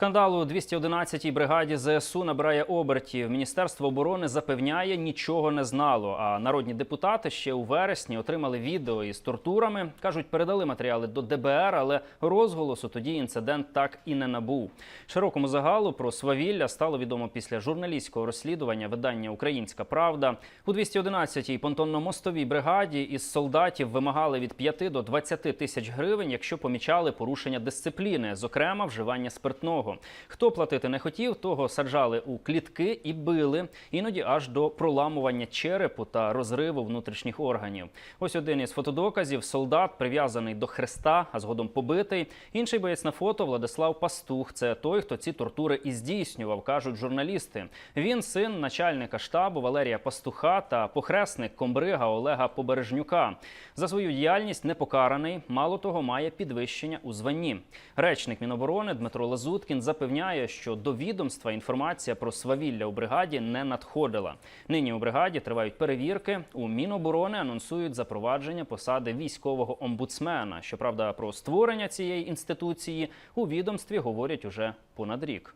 Скандал у 211-й бригаді ЗСУ набирає обертів. Міністерство оборони запевняє, нічого не знало. А народні депутати ще у вересні отримали відео із тортурами. кажуть, передали матеріали до ДБР, але розголосу тоді інцидент так і не набув. Широкому загалу про свавілля стало відомо після журналістського розслідування видання Українська Правда у 211-й понтонно-мостовій бригаді із солдатів вимагали від 5 до 20 тисяч гривень, якщо помічали порушення дисципліни, зокрема вживання спиртного. Хто платити не хотів, того саджали у клітки і били, іноді аж до проламування черепу та розриву внутрішніх органів. Ось один із фотодоказів: солдат прив'язаний до хреста, а згодом побитий. Інший боєць на фото Владислав Пастух. Це той, хто ці тортури і здійснював, кажуть журналісти. Він син начальника штабу Валерія Пастуха та похресник комбрига Олега Побережнюка. За свою діяльність не покараний. Мало того, має підвищення у званні. Речник Міноборони Дмитро Лазуткін запевняє, що до відомства інформація про свавілля у бригаді не надходила. Нині у бригаді тривають перевірки. У Міноборони анонсують запровадження посади військового омбудсмена. Щоправда, про створення цієї інституції у відомстві говорять уже понад рік.